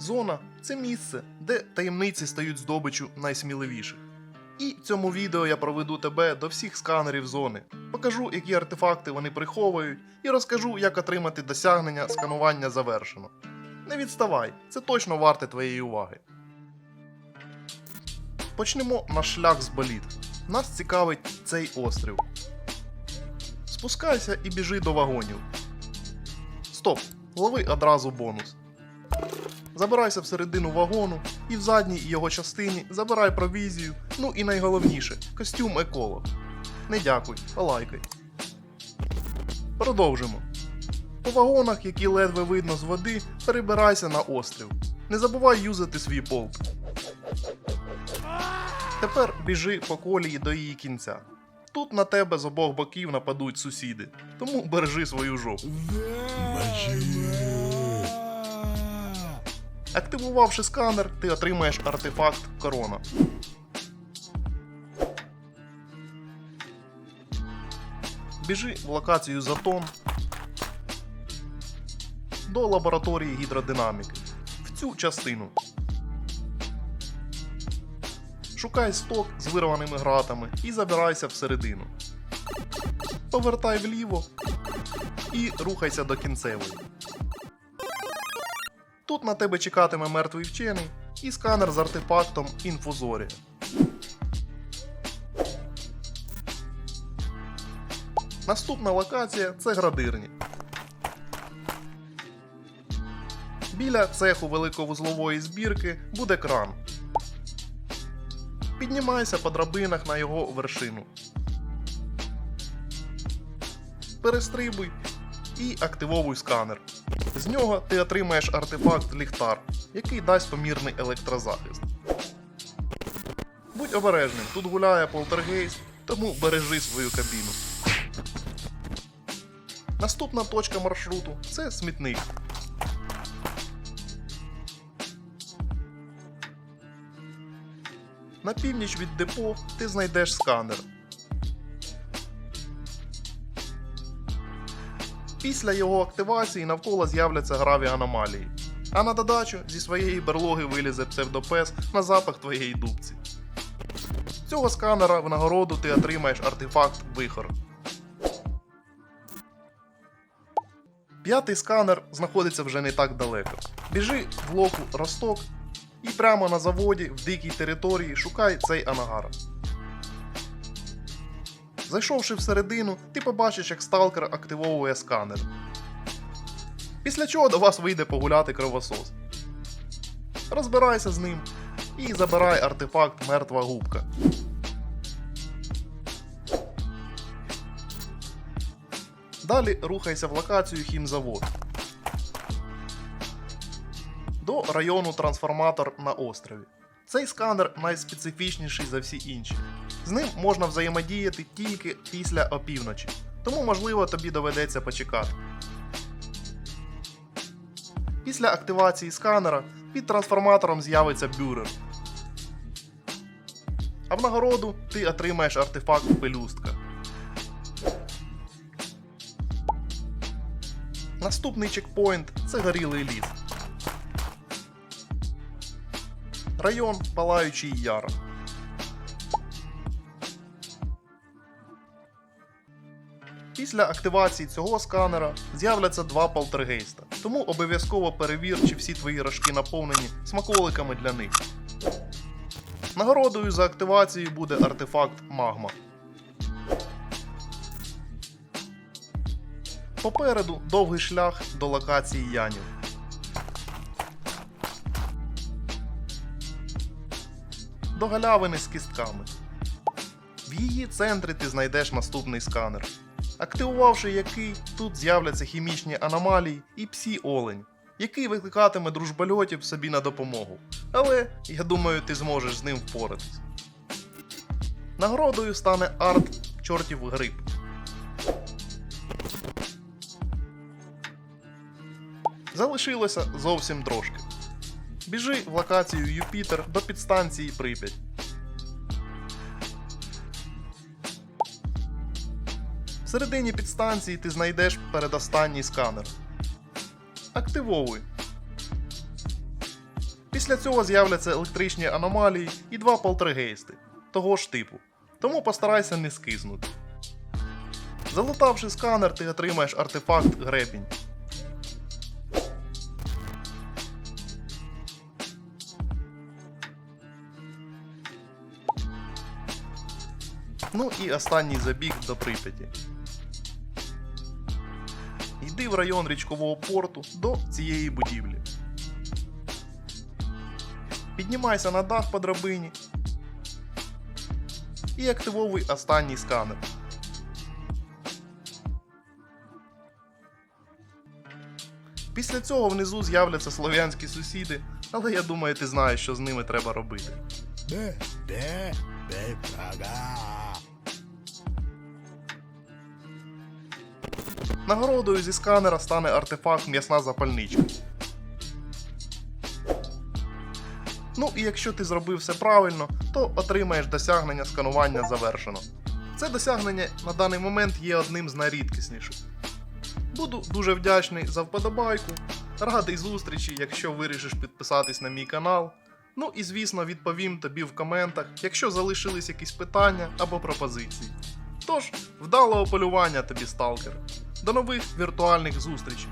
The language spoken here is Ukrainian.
Зона це місце, де таємниці стають здобичю найсміливіших. І в цьому відео я проведу тебе до всіх сканерів зони, покажу, які артефакти вони приховують, і розкажу, як отримати досягнення сканування завершено. Не відставай, це точно варте твоєї уваги. Почнемо наш шлях з боліт. Нас цікавить цей острів. Спускайся і біжи до вагонів. Стоп! Лови одразу бонус. Забирайся всередину вагону і в задній його частині забирай провізію, ну і найголовніше костюм еколог. Не дякуй, полайкай. Продовжимо. По вагонах, які ледве видно з води, перебирайся на острів. Не забувай юзати свій полк. Тепер біжи по колії до її кінця. Тут на тебе з обох боків нападуть сусіди, тому бережи свою жопу. Активувавши сканер, ти отримаєш артефакт корона. Біжи в локацію Затон до лабораторії гідродинаміки. В цю частину. Шукай сток з вирваними гратами і забирайся всередину. Повертай вліво і рухайся до кінцевої. Тут на тебе чекатиме мертвий вчений і сканер з артефактом Інфузорія. Наступна локація це градирні. Біля цеху великовузлової збірки буде кран. Піднімайся по драбинах на його вершину. Перестрибуй і активовуй сканер. З нього ти отримаєш артефакт ліхтар, який дасть помірний електрозахист. Будь обережним, тут гуляє полтергейст, тому бережи свою кабіну. Наступна точка маршруту це смітник. На північ від депо ти знайдеш сканер. Після його активації навколо з'являться граві аномалії. А на додачу зі своєї берлоги вилізе псевдопес на запах твоєї дубці. З Цього сканера в нагороду ти отримаєш артефакт вихор. П'ятий сканер знаходиться вже не так далеко. Біжи в локу Росток і прямо на заводі в дикій території шукай цей анагар. Зайшовши всередину, ти побачиш, як сталкер активовує сканер. Після чого до вас вийде погуляти кровосос. Розбирайся з ним і забирай артефакт мертва губка. Далі рухайся в локацію хімзавод. До району трансформатор на острові. Цей сканер найспецифічніший за всі інші. З ним можна взаємодіяти тільки після опівночі, тому можливо тобі доведеться почекати. Після активації сканера під трансформатором з'явиться бюрер. А в нагороду ти отримаєш артефакт пелюстка. Наступний чекпоінт це горілий ліс. Район Палаючий Яр. Після активації цього сканера з'являться два полтергейста, тому обов'язково перевір, чи всі твої рожки наповнені смаколиками для них. Нагородою за активацію буде артефакт магма. Попереду довгий шлях до локації Янів. До галявини з кістками. В її центрі ти знайдеш наступний сканер, активувавши який тут з'являться хімічні аномалії і псі олень, який викликатиме дружбольотів собі на допомогу. Але я думаю, ти зможеш з ним впоратись. Нагородою стане арт чортів гриб. Залишилося зовсім трошки. Біжи в локацію Юпітер до підстанції Прип'ять. Всередині підстанції ти знайдеш передостанній сканер. Активовуй. Після цього з'являться електричні аномалії і два полтергейсти того ж типу. Тому постарайся не скизнути. Залутавши сканер, ти отримаєш артефакт гребінь. Ну і останній забіг до Прип'яті. Йди в район річкового порту до цієї будівлі. Піднімайся на дах по драбині і активовуй останній сканер. Після цього внизу з'являться слов'янські сусіди, але я думаю, ти знаєш, що з ними треба робити. Бе, бе, бе, Нагородою зі сканера стане артефакт м'ясна запальничка. Ну і якщо ти зробив все правильно, то отримаєш досягнення сканування завершено. Це досягнення на даний момент є одним з найрідкісніших. Буду дуже вдячний за вподобайку, радий зустрічі, якщо вирішиш підписатись на мій канал. Ну і звісно відповім тобі в коментах, якщо залишились якісь питання або пропозиції. Тож, вдалого полювання тобі, сталкер. До нових віртуальних зустрічей!